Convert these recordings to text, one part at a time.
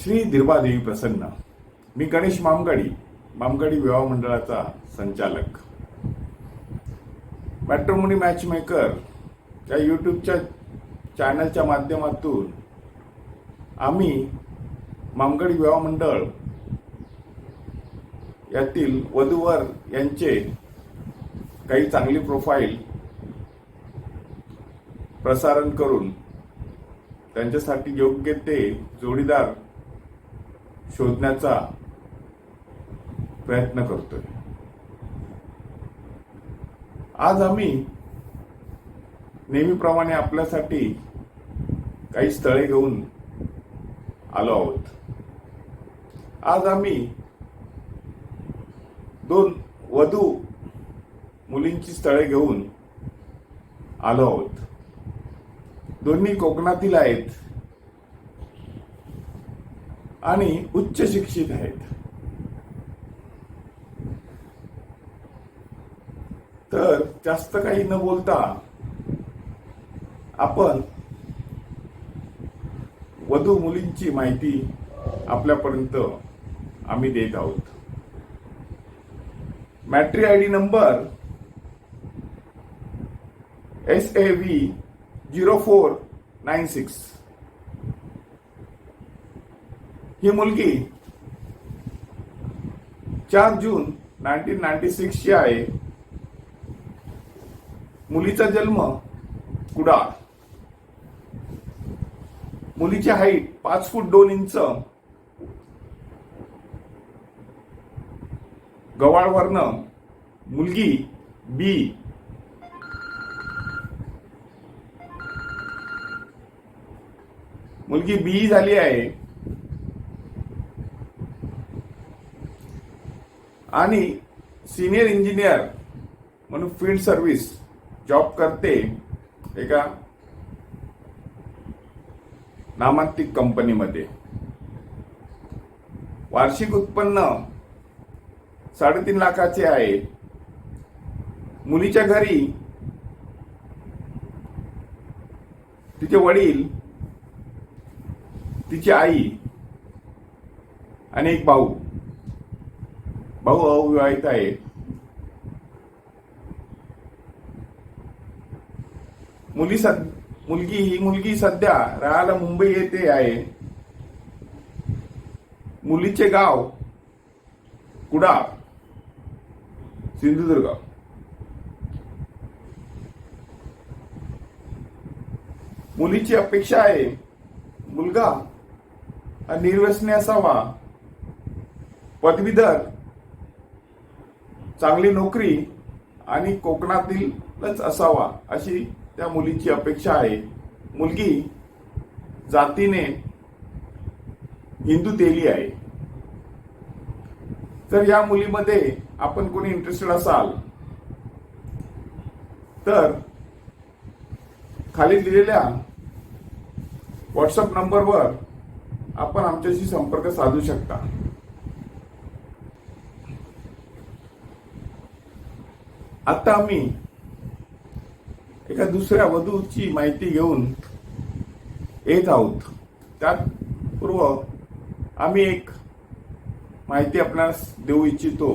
श्री दिर्बादेवी प्रसन्न. मी गणेश मामगाडी मामगाडी विवाह मंडळाचा संचालक. मॅट्रोमोनी मॅच मेकर या यूट्यूबच्या चॅनलच्या माध्यमातून आम्ही मामगड विवाह मंडळ यातील वधूवर यांचे काही चांगली प्रोफाईल प्रसारण करून त्यांच्यासाठी योग्य ते जोडीदार शोधण्याचा प्रयत्न करतोय. आज आम्ही नेहमीप्रमाणे आपल्यासाठी काही स्थळे घेऊन आलो आहोत. आज आम्ही दोन वधू मुलींची स्थळे घेऊन आलो आहोत. दोन्ही कोकणातील आहेत. आणि उच्च शिक्षित आहेत. तर जास्त काही न बोलता आपण वधू मुलींची माहिती आपल्यापर्यंत आम्ही देत आहोत. Matri I D number S A V zero four nine six. ही मुलगी चार जून नाईन्टीन नाईन्टी सिक्सची आहे. मुलीचा जन्म कुडाळ. मुलीची हाईट पाच फूट दोन इंच. गवाळवर्ण मुलगी बी मुलगी बी झाली आहे. आणि सिनियर इंजिनियर म्हणून फील्ड सर्व्हिस जॉब करते एका नामांतिक कंपनीमध्ये. वार्षिक उत्पन्न साडेतीन लाखाचे आहे. मुलीच्या घरी तिचे वडील तिची आई आणि एक भाऊ. भाऊ अविवाहित आहे मुली सद मुलगी ही मुलगी सध्या राहायला मुंबई येथे आहे मुलीचे गाव कुडा सिंधुदुर्ग मुलीची अपेक्षा आहे मुलगा हा निर्व्यसनी असावा पदवीधर चांगली नोकरी आणि कोकणातीलच असावा अशी त्या मुलीची अपेक्षा आहे. मुलगी जातीने हिंदू तेली आहे. तर या मुलीमध्ये आपण कोणी इंटरेस्टेड असाल तर खाली दिलेल्या व्हॉट्सअप नंबरवर आपण आमच्याशी संपर्क साधू शकता. आता आम्ही एका दुसऱ्या वधूची माहिती घेऊन येत आहोत. त्यात पूर्व आम्ही एक माहिती आपणास देऊ इच्छितो.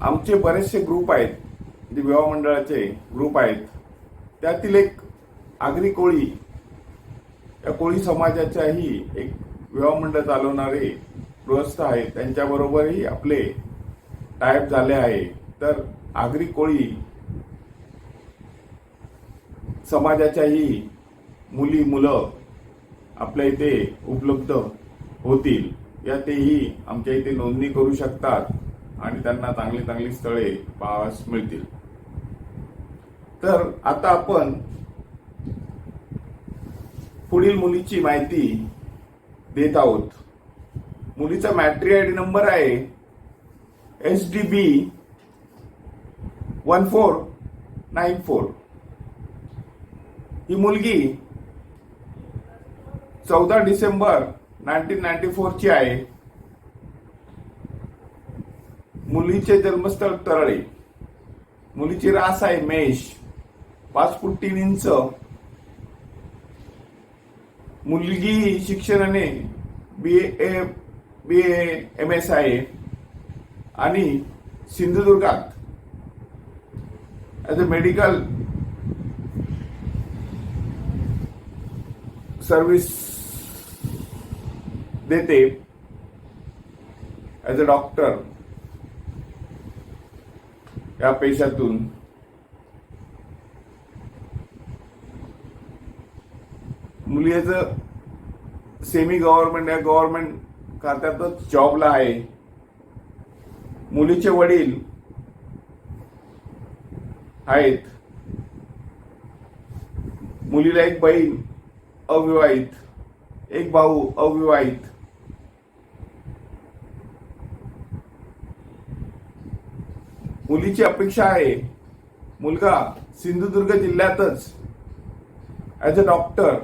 आमचे बरेचसे ग्रुप आहेत जे विवाह मंडळाचे ग्रुप आहेत. त्यातील एक आगरी कोळी या कोळी समाजाच्याही एक विवाह मंडळ चालवणारे गृहस्थ आहेत. त्यांच्याबरोबरही आपले टायप झाले आहे तर आगरी कोळी समाजाच्याही मुली मुलं आपल्या इथे उपलब्ध होतील. या तेही आमच्या इथे नोंदणी करू शकतात आणि त्यांना चांगली चांगली स्थळे पाहावयास मिळतील. तर आता आपण पुढील मुलीची माहिती देत आहोत. मुलीचा मॅट्री आय डी नंबर आहे. H D B one four nine four. ही मुलगी चौदा डिसेंबर नाईन्टीन नाईन्टी फोरची आहे. मुलीचे जन्मस्थळ तरळे. मुलीची रास आहे मेष. पाच फूट तीन इंच. मुलगी शिक्षणाने बी A B A M S आहे. आणि सिंधुदुर्गात ॲज अ मेडिकल सर्व्हिस देते ॲज अ डॉक्टर या पेशातून मुलीचं सेमी गव्हर्नमेंट या गव्हर्नमेंट खात्यातच जॉबला आहे. मुलीचे वडील आहेत. मुलीला एक बहीण अविवाहित एक भाऊ अविवाहित. मुलीची अपेक्षा आहे. मुलगा सिंधुदुर्ग जिल्ह्यातच ॲज अ डॉक्टर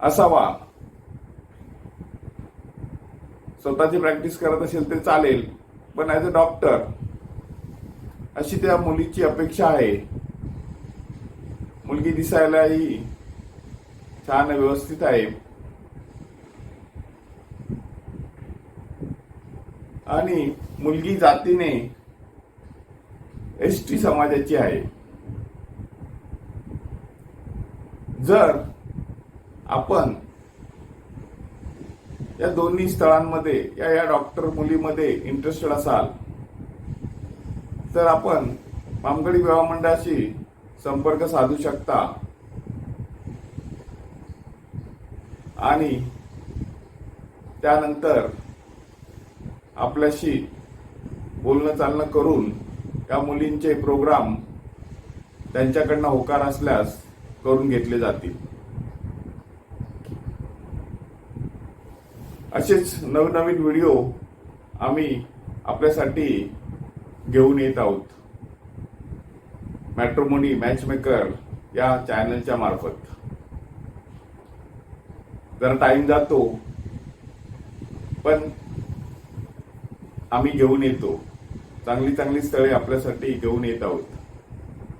असावा. स्वतःची प्रॅक्टिस करत असेल तर चालेल. पण ॲज अ डॉक्टर अशी त्या मुलीची अपेक्षा आहे. मुलगी दिसायलाही छान व्यवस्थित आहे. आणि मुलगी जातीने एस टी समाजाची आहे. जर आपण या दोन्ही स्थळांमध्ये या या डॉक्टर मुलीमध्ये इंटरेस्टेड असाल तर आपण मामगडी विवाह मंडळाशी संपर्क साधू शकता. आणि त्यानंतर आपल्याशी बोलणं चालणं करून या मुलींचे प्रोग्राम त्यांच्याकडनं होकार असल्यास करून घेतले जातील. असेच नवनवीन व्हिडिओ आम्ही आपल्यासाठी घेऊन येत आहोत. मॅट्रोमोनी मॅचमेकर या चॅनलच्या मार्फत. जरा टाइम जातो पण आम्ही घेऊन येतो. चांगली चांगली स्थळे आपल्यासाठी घेऊन येत आहोत.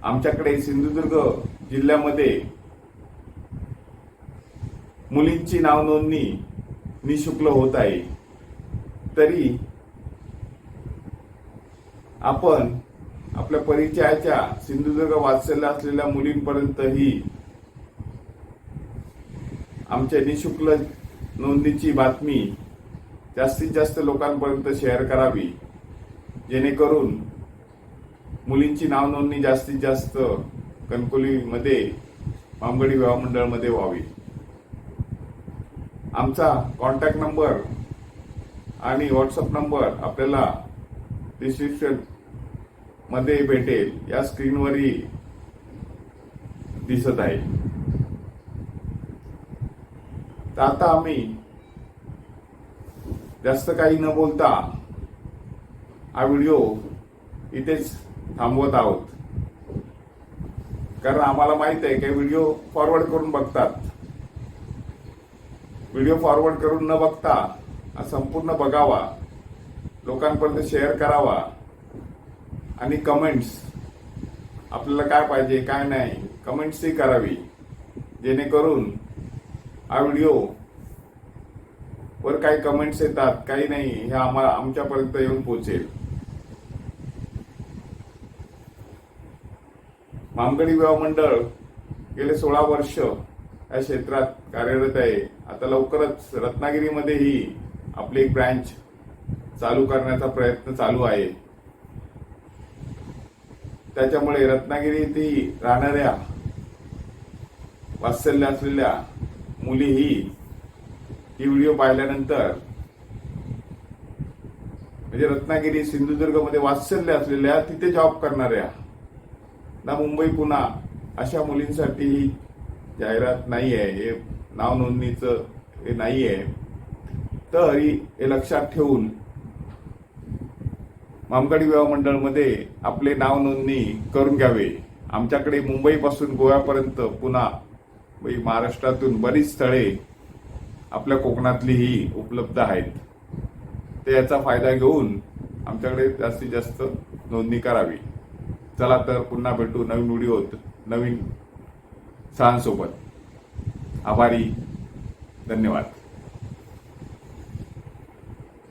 आमच्याकडे सिंधुदुर्ग जिल्ह्यामध्ये मुलींची नाव नोंदणी निशुल्क होत आहे. तरी आपण आपल्या परिचयाच्या सिंधुदुर्ग वाचलेल्या असलेल्या मुलींपर्यंतही आमच्या निशुल्क नोंदणीची बातमी जास्तीत जास्त लोकांपर्यंत शेअर करावी. जेणेकरून मुलींची नाव नोंदणी जास्तीत जास्त कणकोलीमध्ये मामगडी विवाह मंडळमध्ये व्हावी. आमचा कॉन्टॅक्ट नंबर आणि व्हॉट्सअप नंबर आपल्याला डिस्क्रिप्शनमध्ये भेटेल. या स्क्रीनवरही दिसत आहे. तर आता आम्ही जास्त काही न बोलता हा व्हिडिओ इथेच थांबवत आहोत. कारण आम्हाला माहीत आहे की व्हिडिओ फॉरवर्ड करून बघतात. व्हिडिओ फॉरवर्ड करून न बघता संपूर्ण बघावा लोकांपर्यंत शेअर करावा आणि कमेंट्स आपल्याला काय पाहिजे काय नाही कमेंट्सही करावी. जेणेकरून हा व्हिडिओ वर काही कमेंट्स येतात काही नाही हे आम्हाला आमच्यापर्यंत येऊन पोहोचेल. मामगडी विवाह मंडळ गेले सोळा वर्ष या क्षेत्रात कार्यरत आहे. आता लवकरच रत्नागिरीमध्येही आपली एक ब्रँच चालू करण्याचा प्रयत्न चालू आहे. त्याच्यामुळे रत्नागिरीतही राहणाऱ्या वात्सल्य असलेल्या मुलीही ही व्हिडिओ पाहिल्यानंतर म्हणजे रत्नागिरी सिंधुदुर्गमध्ये वात्सल्य असलेल्या तिथे जॉब करणाऱ्या ना मुंबई पुणा अशा मुलींसाठी ही जाहिरात नाही आहे हे नाव नोंदणीचं हे नाही आहे तर हे लक्षात ठेवून मामगाडी विवाह मंडळमध्ये आपले नाव नोंदणी करून घ्यावे. आमच्याकडे मुंबईपासून गोव्यापर्यंत पुन्हा म्हणजे महाराष्ट्रातून बरीच स्थळे आपल्या कोकणातली ही उपलब्ध आहेत. ते याचा फायदा घेऊन आमच्याकडे जास्तीत जास्त नोंदणी करावी. चला तर पुन्हा भेटू नवीन व्हिडिओत नवीन सहांसोबत आभारी. धन्यवाद.